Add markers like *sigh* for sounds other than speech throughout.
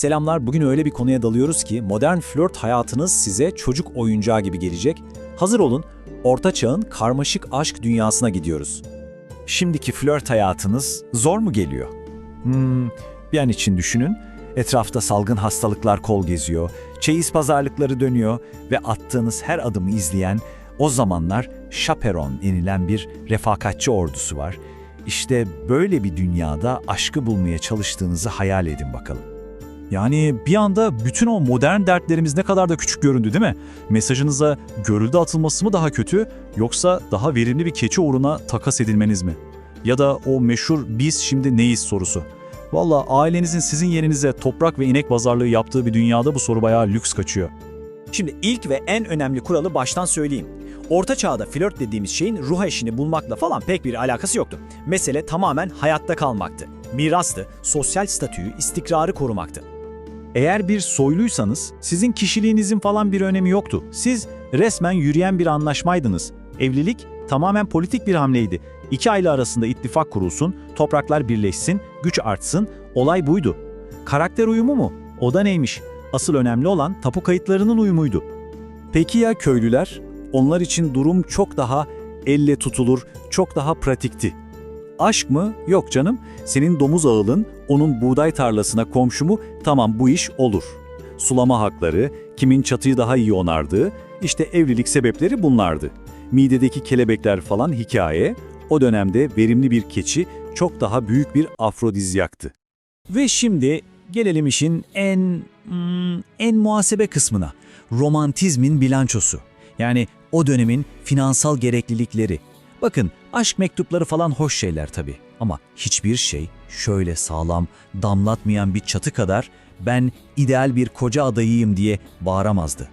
Selamlar, bugün öyle bir konuya dalıyoruz ki modern flört hayatınız size çocuk oyuncağı gibi gelecek. Hazır olun, orta çağın karmaşık aşk dünyasına gidiyoruz. Şimdiki flört hayatınız zor mu geliyor? Hmm, bir an için düşünün. Etrafta salgın hastalıklar kol geziyor, çeyiz pazarlıkları dönüyor ve attığınız her adımı izleyen o zamanlar şaperon enilen bir refakatçi ordusu var. İşte böyle bir dünyada aşkı bulmaya çalıştığınızı hayal edin bakalım. Yani bir anda bütün o modern dertlerimiz ne kadar da küçük göründü değil mi? Mesajınıza görüldü atılması mı daha kötü yoksa daha verimli bir keçi uğruna takas edilmeniz mi? Ya da o meşhur biz şimdi neyiz sorusu. Valla ailenizin sizin yerinize toprak ve inek pazarlığı yaptığı bir dünyada bu soru bayağı lüks kaçıyor. Şimdi ilk ve en önemli kuralı baştan söyleyeyim. Orta çağda flört dediğimiz şeyin ruh eşini bulmakla falan pek bir alakası yoktu. Mesele tamamen hayatta kalmaktı. Mirastı, sosyal statüyü, istikrarı korumaktı. Eğer bir soyluysanız sizin kişiliğinizin falan bir önemi yoktu. Siz resmen yürüyen bir anlaşmaydınız. Evlilik tamamen politik bir hamleydi. İki aile arasında ittifak kurulsun, topraklar birleşsin, güç artsın, olay buydu. Karakter uyumu mu? O da neymiş? Asıl önemli olan tapu kayıtlarının uyumuydu. Peki ya köylüler? Onlar için durum çok daha elle tutulur, çok daha pratikti. Aşk mı? Yok canım. Senin domuz ağılın, onun buğday tarlasına komşu mu? Tamam bu iş olur. Sulama hakları, kimin çatıyı daha iyi onardığı, işte evlilik sebepleri bunlardı. Midedeki kelebekler falan hikaye, o dönemde verimli bir keçi çok daha büyük bir afrodizyaktı. Ve şimdi gelelim işin en hmm, en muhasebe kısmına. Romantizmin bilançosu. Yani o dönemin finansal gereklilikleri. Bakın aşk mektupları falan hoş şeyler tabii ama hiçbir şey şöyle sağlam, damlatmayan bir çatı kadar ben ideal bir koca adayıyım diye bağıramazdı.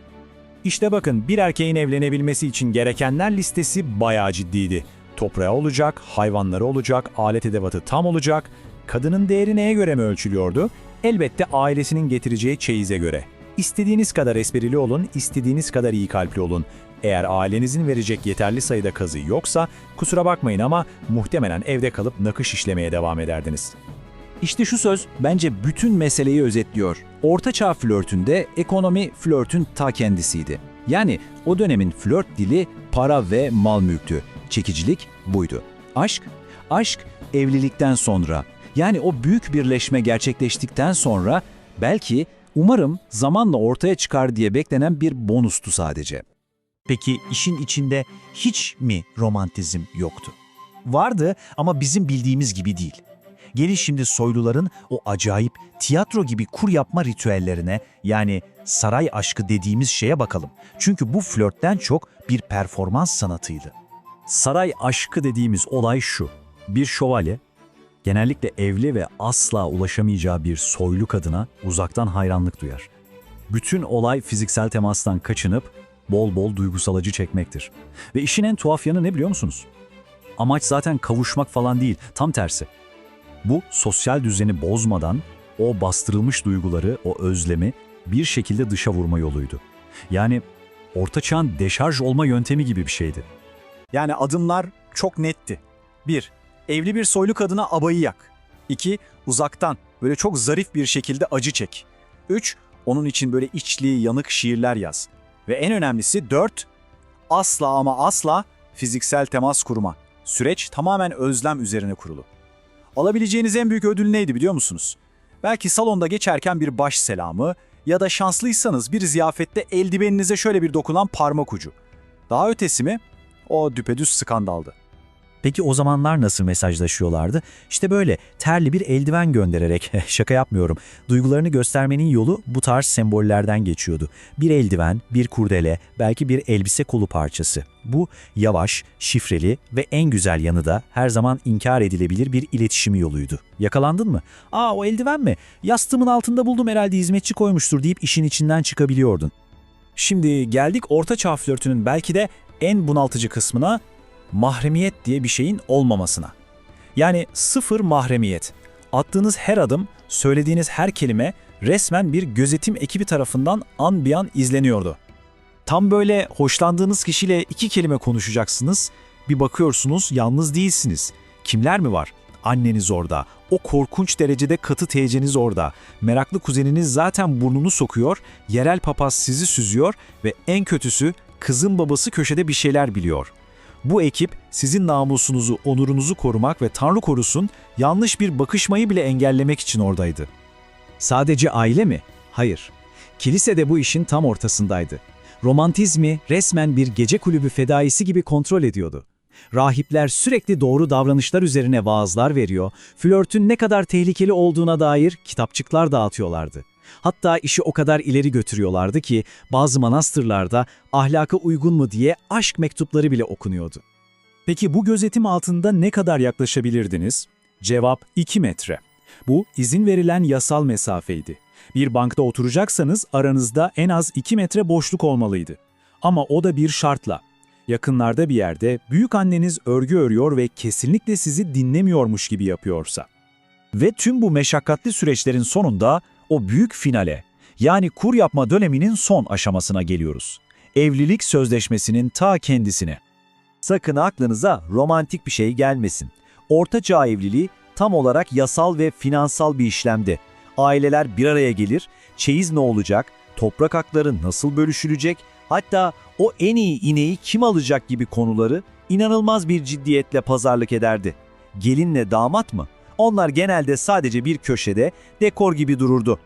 İşte bakın bir erkeğin evlenebilmesi için gerekenler listesi bayağı ciddiydi. Toprağı olacak, hayvanları olacak, alet edevatı tam olacak. Kadının değeri neye göre mi ölçülüyordu? Elbette ailesinin getireceği çeyize göre. İstediğiniz kadar esprili olun, istediğiniz kadar iyi kalpli olun. Eğer ailenizin verecek yeterli sayıda kazı yoksa kusura bakmayın ama muhtemelen evde kalıp nakış işlemeye devam ederdiniz. İşte şu söz bence bütün meseleyi özetliyor. Ortaçağ flörtünde ekonomi flörtün ta kendisiydi. Yani o dönemin flört dili para ve mal mülktü. Çekicilik buydu. Aşk? Aşk evlilikten sonra. Yani o büyük birleşme gerçekleştikten sonra belki umarım zamanla ortaya çıkar diye beklenen bir bonustu sadece. Peki işin içinde hiç mi romantizm yoktu? Vardı ama bizim bildiğimiz gibi değil. Gelin şimdi soyluların o acayip tiyatro gibi kur yapma ritüellerine yani saray aşkı dediğimiz şeye bakalım. Çünkü bu flörtten çok bir performans sanatıydı. Saray aşkı dediğimiz olay şu. Bir şövalye, genellikle evli ve asla ulaşamayacağı bir soylu kadına uzaktan hayranlık duyar. Bütün olay fiziksel temastan kaçınıp bol bol duygusal acı çekmektir. Ve işin en tuhaf yanı ne biliyor musunuz? Amaç zaten kavuşmak falan değil, tam tersi. Bu sosyal düzeni bozmadan o bastırılmış duyguları, o özlemi bir şekilde dışa vurma yoluydu. Yani orta çağın deşarj olma yöntemi gibi bir şeydi. Yani adımlar çok netti. 1. Evli bir soylu kadına abayı yak. 2. Uzaktan böyle çok zarif bir şekilde acı çek. 3. Onun için böyle içli yanık şiirler yaz. Ve en önemlisi 4. Asla ama asla fiziksel temas kurma. Süreç tamamen özlem üzerine kurulu. Alabileceğiniz en büyük ödül neydi biliyor musunuz? Belki salonda geçerken bir baş selamı ya da şanslıysanız bir ziyafette eldiveninize şöyle bir dokunan parmak ucu. Daha ötesi mi? O düpedüz skandaldı. Peki o zamanlar nasıl mesajlaşıyorlardı? İşte böyle terli bir eldiven göndererek, *laughs* şaka yapmıyorum, duygularını göstermenin yolu bu tarz sembollerden geçiyordu. Bir eldiven, bir kurdele, belki bir elbise kolu parçası. Bu yavaş, şifreli ve en güzel yanı da her zaman inkar edilebilir bir iletişim yoluydu. Yakalandın mı? Aa o eldiven mi? Yastığımın altında buldum herhalde hizmetçi koymuştur deyip işin içinden çıkabiliyordun. Şimdi geldik Orta Çağ flörtünün belki de en bunaltıcı kısmına mahremiyet diye bir şeyin olmamasına. Yani sıfır mahremiyet. Attığınız her adım, söylediğiniz her kelime resmen bir gözetim ekibi tarafından an bir an izleniyordu. Tam böyle hoşlandığınız kişiyle iki kelime konuşacaksınız, bir bakıyorsunuz yalnız değilsiniz. Kimler mi var? Anneniz orada. O korkunç derecede katı teyzeniz orada. Meraklı kuzeniniz zaten burnunu sokuyor, yerel papaz sizi süzüyor ve en kötüsü kızın babası köşede bir şeyler biliyor. Bu ekip sizin namusunuzu, onurunuzu korumak ve Tanrı korusun yanlış bir bakışmayı bile engellemek için oradaydı. Sadece aile mi? Hayır. Kilise de bu işin tam ortasındaydı. Romantizmi resmen bir gece kulübü fedaisi gibi kontrol ediyordu. Rahipler sürekli doğru davranışlar üzerine vaazlar veriyor, flörtün ne kadar tehlikeli olduğuna dair kitapçıklar dağıtıyorlardı. Hatta işi o kadar ileri götürüyorlardı ki bazı manastırlarda ahlaka uygun mu diye aşk mektupları bile okunuyordu. Peki bu gözetim altında ne kadar yaklaşabilirdiniz? Cevap 2 metre. Bu izin verilen yasal mesafeydi. Bir bankta oturacaksanız aranızda en az 2 metre boşluk olmalıydı. Ama o da bir şartla. Yakınlarda bir yerde büyük anneniz örgü örüyor ve kesinlikle sizi dinlemiyormuş gibi yapıyorsa. Ve tüm bu meşakkatli süreçlerin sonunda o büyük finale, yani kur yapma döneminin son aşamasına geliyoruz. Evlilik sözleşmesinin ta kendisine. Sakın aklınıza romantik bir şey gelmesin. Orta evliliği tam olarak yasal ve finansal bir işlemdi. Aileler bir araya gelir, çeyiz ne olacak, toprak hakları nasıl bölüşülecek, hatta o en iyi ineği kim alacak gibi konuları inanılmaz bir ciddiyetle pazarlık ederdi. Gelinle damat mı? Onlar genelde sadece bir köşede dekor gibi dururdu.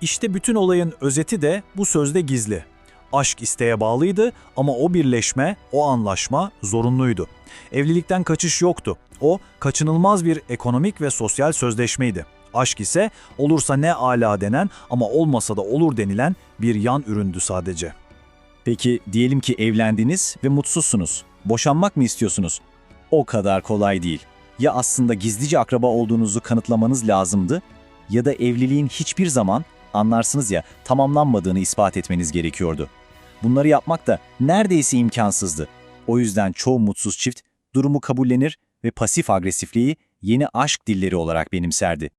İşte bütün olayın özeti de bu sözde gizli. Aşk isteğe bağlıydı ama o birleşme, o anlaşma zorunluydu. Evlilikten kaçış yoktu. O kaçınılmaz bir ekonomik ve sosyal sözleşmeydi. Aşk ise olursa ne ala denen ama olmasa da olur denilen bir yan üründü sadece. Peki diyelim ki evlendiniz ve mutsuzsunuz. Boşanmak mı istiyorsunuz? O kadar kolay değil. Ya aslında gizlice akraba olduğunuzu kanıtlamanız lazımdı ya da evliliğin hiçbir zaman anlarsınız ya tamamlanmadığını ispat etmeniz gerekiyordu. Bunları yapmak da neredeyse imkansızdı. O yüzden çoğu mutsuz çift durumu kabullenir ve pasif agresifliği yeni aşk dilleri olarak benimserdi.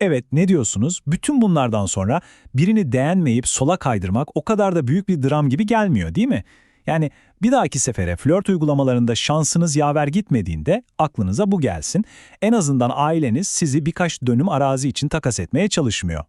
Evet ne diyorsunuz? Bütün bunlardan sonra birini beğenmeyip sola kaydırmak o kadar da büyük bir dram gibi gelmiyor değil mi? Yani bir dahaki sefere flört uygulamalarında şansınız yaver gitmediğinde aklınıza bu gelsin. En azından aileniz sizi birkaç dönüm arazi için takas etmeye çalışmıyor.